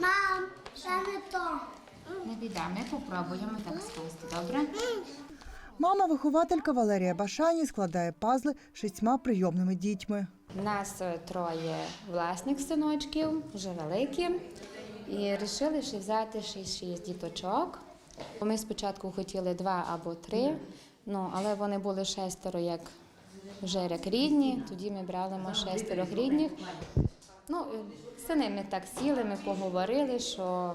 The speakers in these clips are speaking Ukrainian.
Мам, ще не то. Не біда, ми попробуємо так скласти, добре? Мама вихователька Валерія Башані складає пазли шістьма прийомними дітьми. У нас е, троє власних синочків, вже великі. І вирішили ще взяти ще шість діточок. Ми спочатку хотіли два або три, ну, але вони були шестеро як вже як рідні, тоді ми брали мо шестеро рідних. Ну, з ними так сіли, ми поговорили, що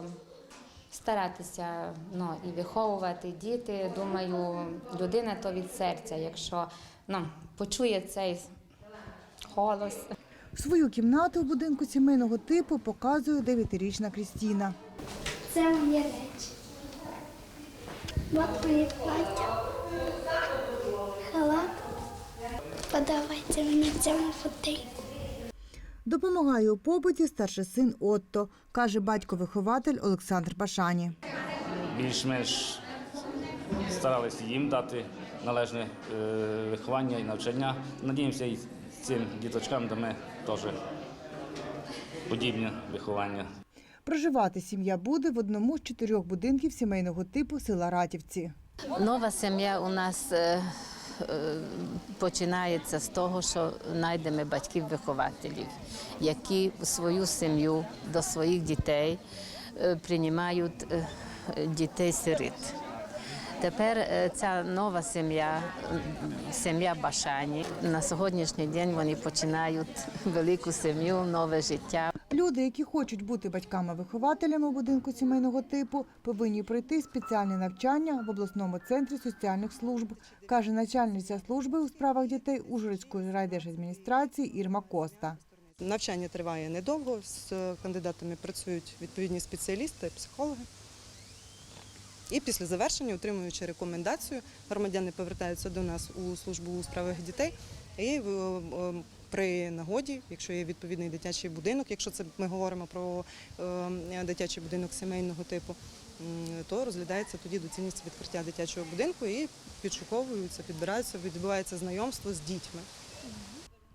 старатися ну, і виховувати діти. Думаю, людина то від серця, якщо ну, почує цей голос. Свою кімнату в будинку сімейного типу показує дев'ятирічна Крістіна. Це мої речі. Моє плаття. Халат. Подавайте мені цьому фотейку. Допомагає у побуті старший син Отто, каже батько-вихователь Олександр Башані. більш-менш старалися їм дати належне е, виховання і навчання. Надіємося, і цим діточкам дамо теж подібне виховання. Проживати сім'я буде в одному з чотирьох будинків сімейного типу села Ратівці. Нова сім'я у нас е, починається з того, що знайдемо батьків-вихователів, які свою сім'ю до своїх дітей е, приймають е, дітей-сиріт. Тепер е, ця нова сім'я, сім'я Башані. На сьогоднішній день вони починають велику сім'ю, нове життя. Люди, які хочуть бути батьками-вихователями у будинку сімейного типу, повинні пройти спеціальне навчання в обласному центрі соціальних служб, каже начальниця служби у справах дітей Ужгородської райдержадміністрації Ірма Коста. Навчання триває недовго. З кандидатами працюють відповідні спеціалісти, психологи. І після завершення, отримуючи рекомендацію, громадяни повертаються до нас у службу у справах дітей. І е, е, при нагоді, якщо є відповідний дитячий будинок, якщо це ми говоримо про е, дитячий будинок сімейного типу, то розглядається тоді доцільність відкриття дитячого будинку і підшуковуються, підбираються, відбувається знайомство з дітьми.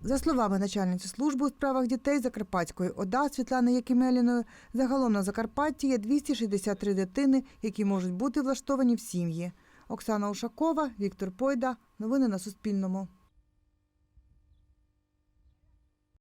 За словами начальниці служби у справах дітей Закарпатської ОДА Світлани Якимеліної, загалом на Закарпатті є 263 дитини, які можуть бути влаштовані в сім'ї. Оксана Ушакова, Віктор Пойда. Новини на Суспільному.